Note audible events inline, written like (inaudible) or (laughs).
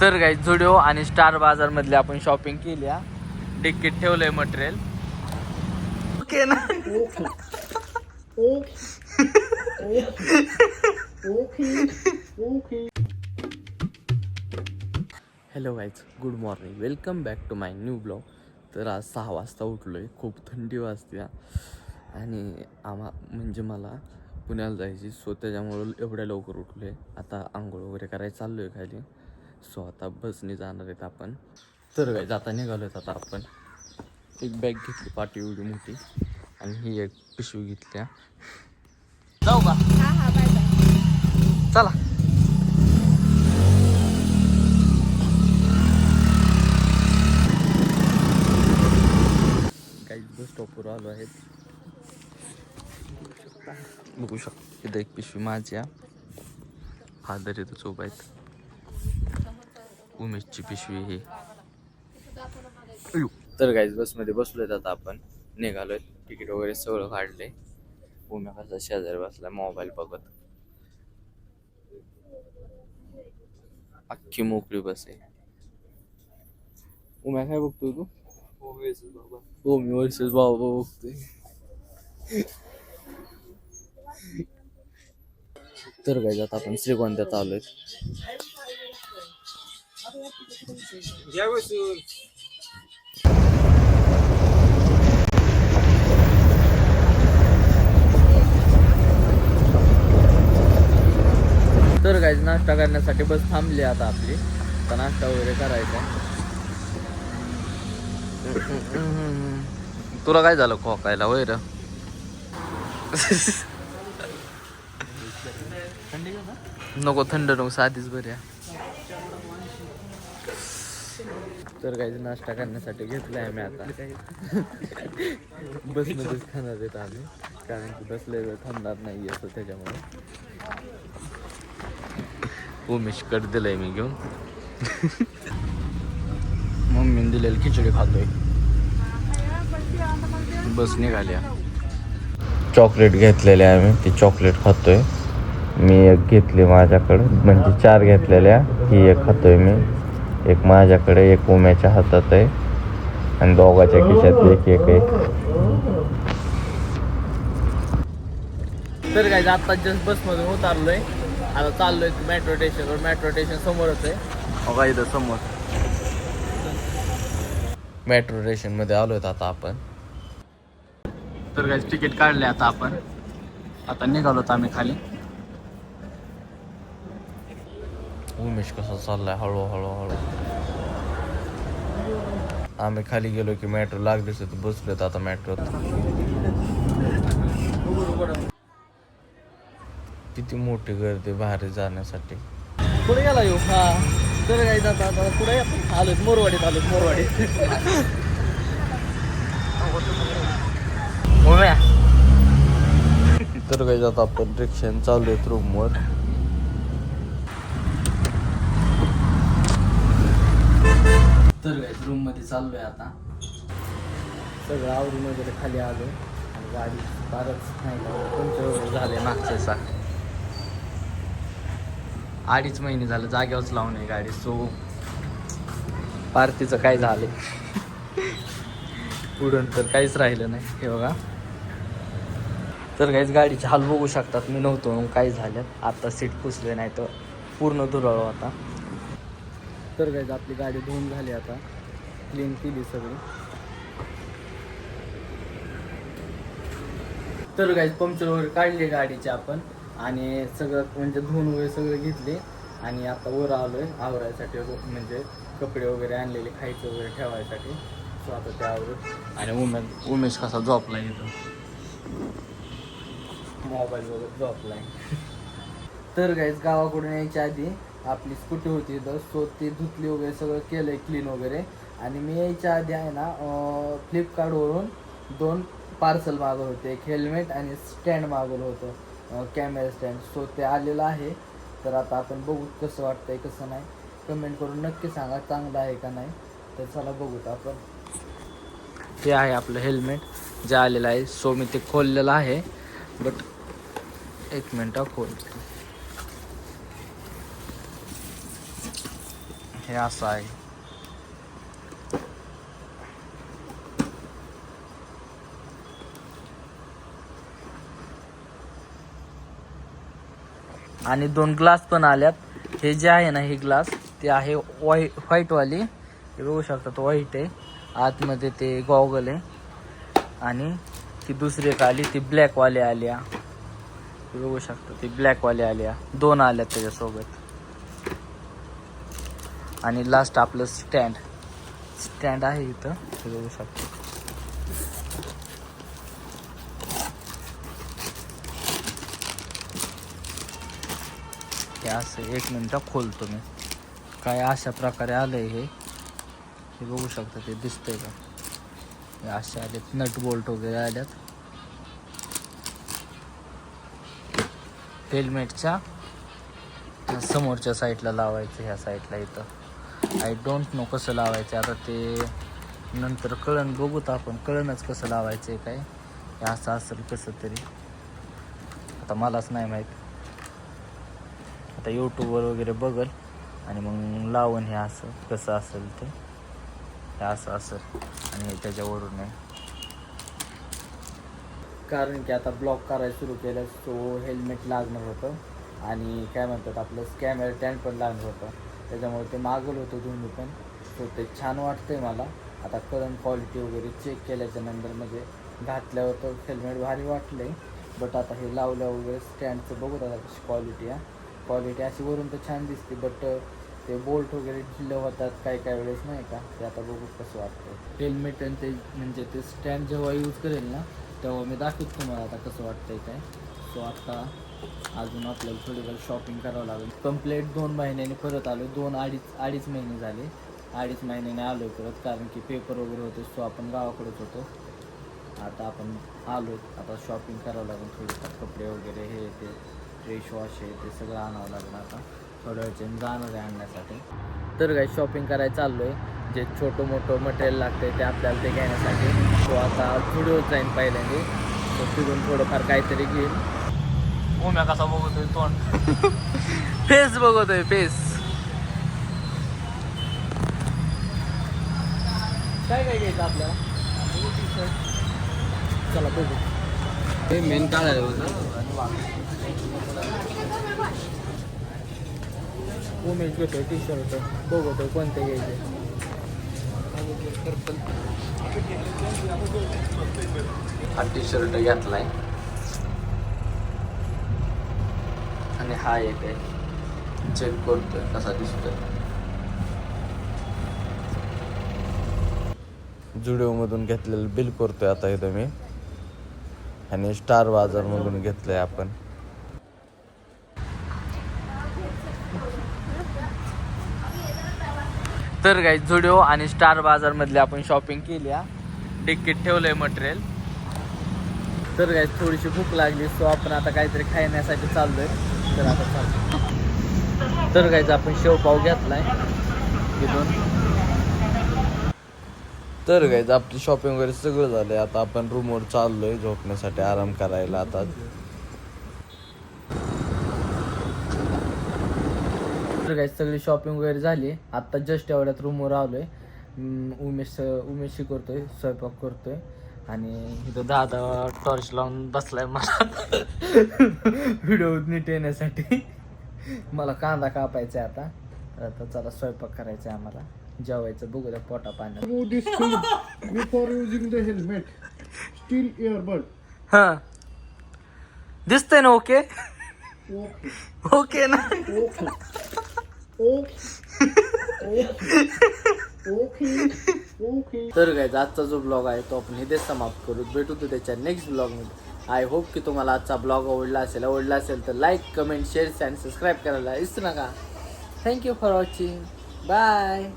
तर काही झुडिओ आणि स्टार बाजार मधले आपण शॉपिंग केली हा. डिक्कीत ठेवलंय मटेरियल ओके ना? Hello guys good morning welcome back to my new blog तर आज सहा वाजता उठलो आहे खूप थंडी वाजते हा. आणि आम्हा म्हणजे मला पुण्याला जायची सो त्याच्यामुळं एवढ्या लवकर उठलो आहे आता आंघोळ वगैरे करायला चाललो आहे खाली. सो आता बसने जाणार आहेत आपण. तर काय जाता निघालो आहेत आता आपण. एक बॅग घेतली पाठी एवढी मोठी आणि ही एक पिशवी घेतली हा. जाऊ का चला. काही बस स्टॉपवर आलो आहेत. बघू शकतो इथं एक पिशवी माझी हा. फादर इथं चोप आहेत. उमेशची पिशवी ही. अयो. तर गाईज बसमध्ये बसलोय आता आपण. निघालोय तिकीट वगैरे सगळं काढले उम्या कसा शेजारी बसला मोबाईल बघत. अख्खी मोकळी बस आहे. उम्या काय बघतोय तू? हो मी वर्सेस बाबा बघतोय. तर काय जात आपण श्रीगोंद्यात आलोय तर काय नाश्ता करण्यासाठी बस थांबली आता आपली. आता नाश्ता वगैरे करायचा. तुला काय झालं खोकायला वय र नको थंड नको साधीच बऱ्या तर काही नाश्ता करण्यासाठी घेतलाय आम्ही आता. (laughs) बसमध्येच खाणार आहेत आम्ही कारण की बसलेलं थांबणार नाही असं त्याच्यामुळे. उमेश कट दिलंय मी घेऊन. (laughs) मम्मीने दिलेली खिचडी खातोय. बस निघाल्या चॉकलेट घेतलेले आम्ही ती चॉकलेट खातोय. मी एक घेतली माझ्याकडे म्हणजे चार घेतलेल्या ही एक खातोय मी. एक माझ्याकडे एक उम्याच्या हातात आहे. आणि दोघाच्या खिशात एक एक आहे तर काय आता जस्ट बसमधून उतारलोय आता चाललोय मेट्रो स्टेशनवर मेट्रो स्टेशन समोरच आहे. बघा इथं समोर. मेट्रो स्टेशनमध्ये आलोय आता आपण. तर काय तिकीट काढले आता आपण. आता निघालो आम्ही खाली. उमेश कसा चाललाय? हळू हळू हळू आम्ही खाली गेलो की मेट्रो लागलीच तर बसलोय आता मेट्रोत किती मोठी गर्दी बाहेर जाण्यासाठी. पुढे गेला येऊ. हा. तर काय जाता आता पुढे आलो मोरवाडीत आलो मोरवाडीत. तर काही जात आपण रिक्षाने चालू आहेत रूमवर. रूममध्ये काय रूममध्ये चाललोय आता. सगळं आवरून वगैरे खाली आलो आणि गाडी फारच नाही का पंचर झाले मागच्याचा अडीच महिने झालं जागेवरच लावून आहे गाडी सो पार्टीचं काय झाले पुढं तर काहीच राहिलं नाही हे बघा. तर काहीच गाडीचे हाल बघू शकतात मी नव्हतो म्हणून काही झालं? आता सीट पुसले नाही तर पूर्ण दुराळो आता. तर काहीच आपली गाडी धुवून झाली आता. क्लीन केली सगळी. तर काही पंक्चर वगैरे काढले गाडीचे आपण. आणि सगळं म्हणजे धुवून वगैरे सगळं घेतले. आणि आता वर आलोय आवरायसाठी म्हणजे कपडे वगैरे आणलेले खायचं वगैरे ठेवायसाठी. सो आता त्यावर आणि उमेश उमेश कसा झोपला इथं? मोबाईल वगैरे झोपलाय. (laughs) तर गाईज गावाकडून यायच्या आधी आपली स्कूटी होती तर सो ती धुतली वगैरे सगळं केलं आहे क्लीन वगैरे. आणि मी यायच्या आधी आहे ना फ्लिपकार्टवरून दोन पार्सल मागवलं होते. एक हेल्मेट आणि स्टँड मागवलं होतं. कॅमेरा स्टँड सो ते आलेलं आहे. तर आता आपण बघू कसं वाटतंय कसं नाही. कमेंट करून नक्की सांगा चांगलं आहे का नाही. तर चला बघूत आपण. ते आहे आपलं हेल्मेट जे आलेलं आहे. सो मी ते खोललेलं आहे. बट एक मिनटं खोल. हे असं आहे. आणि दोन ग्लास पण आल्यात. हे जे आहे ना हे ग्लास ते आहे व्हाईट व्हाईटवाली. हे बघू शकता तो व्हाईट आहे. आतमध्ये ते गॉगल आहे. आणि ती दुसरी एक आली ती ब्लॅकवाली आल्या. बघू शकता ती ब्लॅकवाली आल्या. दोन आल्या त्याच्यासोबत. आणि लास्ट आपलं स्टँड स्टँड आहे इथं. हे बघू शकता. असं एक मिनटं खोलतो मी. काय अशा प्रकारे आलंय हे. हे बघू शकता ते दिसतंय का? हे असे आलेत. नट बोल्ट वगैरे आल्यात. हेल्मेटच्या समोरच्या साईडला लावायचं ह्या साईडला इथं. आय डोंट नो कसं लावायचं. आता ते नंतर कळण बघूत आपण. कळणच कसं लावायचं आहे काय? हे असं असेल कसं तरी. आता मलाच नाही माहीत. आता यूट्यूबवर वगैरे बघल आणि मग लावून हे असं. कसं असेल ते. हे असं असेल. आणि हे त्याच्यावरून आहे. कारण की आता ब्लॉक करायला सुरू केलं सो हेल्मेट लागणार होतं. आणि काय म्हणतात आपलं कॅमेरा टॅन पण लागणार होतं. त्याच्यामुळे ते मागवलं होतं दोन्ही पण. सो ते छान वाटतं आहे मला. आता करंट क्वालिटी वगैरे चेक केल्याच्यानंतर म्हणजे घातल्यावर तर हेल्मेट भारी वाटलं आहे बट आता हे लावल्या वगैरे स्टँडचं बघू आता कशी क्वालिटी आहे. क्वालिटी अशी वरून तर छान दिसते बट ते बोल्ट वगैरे ढिल्ले होतात काही काही वेळेस नाही का? ते आता बघू कसं वाटतं हेल्मेट आणि ते म्हणजे ते स्टँड जेव्हा यूज करेल ना तेव्हा मी दाखवतो तुम्हाला आता कसं वाटतंय काय. सो आता अजून आपल्याला थोडीफार शॉपिंग करावं लागेल. कंप्लेट दोन महिन्याने परत आलो दोन अडीच अडीच महिने झाले. अडीच महिन्याने आलो परत कारण की पेपर वगैरे होते सो आपण गावाकडेच होतो. आता आपण आलो आता शॉपिंग करावं लागेल. थोडीफार कपडे वगैरे हे ते फ्रेश वॉश आहे ते सगळं आणावं लागेल आता. थोड्या वेळचे जाणार आहे आणण्यासाठी. तर काही शॉपिंग करायला चाललो आहे जे छोटं मोठं मटेरियल लागते ते आपल्याला ते घेण्यासाठी. तो आता व्हिडिओ जाईन पहिल्यांदा. तो फिरून थोडंफार काहीतरी घेईल. ओम्या कसा बघतोय तोंड फेस बघतोय फेस काय काय घ्यायचं आपल्याला चला बघू हे मेन काय आहे उमेश घेतोय टी शर्ट बघतोय कोणते घ्यायचे हा टी शर्ट घेतलाय आणि हा एक आहे. चेक करतोय कसा दिसतोय? जुडिओमधून घेतलेलं बिल करतोय आता इथं मी. आणि स्टार बाजारमधून घेतलंय आपण. तर काही जुडिओ आणि स्टार बाजार मधले आपण शॉपिंग केली तिकीट ठेवलंय मटेरियल तर काही थोडीशी भूक लागली सो आपण आता काहीतरी खाण्यासाठी चाललोय. तर आता चालतो तर काहीच आपण शेवपाव घेतलाय. इथून. तर गाईज आपली शॉपिंग वगैरे सगळं झालंय. आता आपण रूमवर चाललोय झोपण्यासाठी आराम करायला आता. तर काही सगळी शॉपिंग वगैरे झाली. आता जस्ट एवढ्यात रूमवर आलोय. उमेश उमेश शिकवतोय स्वयंपाक करतोय. आणि इथं दादा टॉर्च लावून बसलाय मला व्हिडिओ नीट येण्यासाठी मला कांदा कापायचा आहे आता तर आता चला स्वयंपाक करायचा आहे आम्हाला जेवायचं बघू द्या पोटा पाण्यात the helmet. Still earbud. हा दिसतंय ना ओके. ओके ना Okay. Okay. Okay. तर काय आजचा जो ब्लॉग आहे तो आपण इथेच समाप्त करू. भेटू तो त्याच्या नेक्स्ट ब्लॉगमध्ये आय होप की तुम्हाला आजचा ब्लॉग आवडला असेल. आवडला असेल तर लाईक कमेंट शेअर आणि सबस्क्राईब करायला विसरू नका. Thank you for watching bye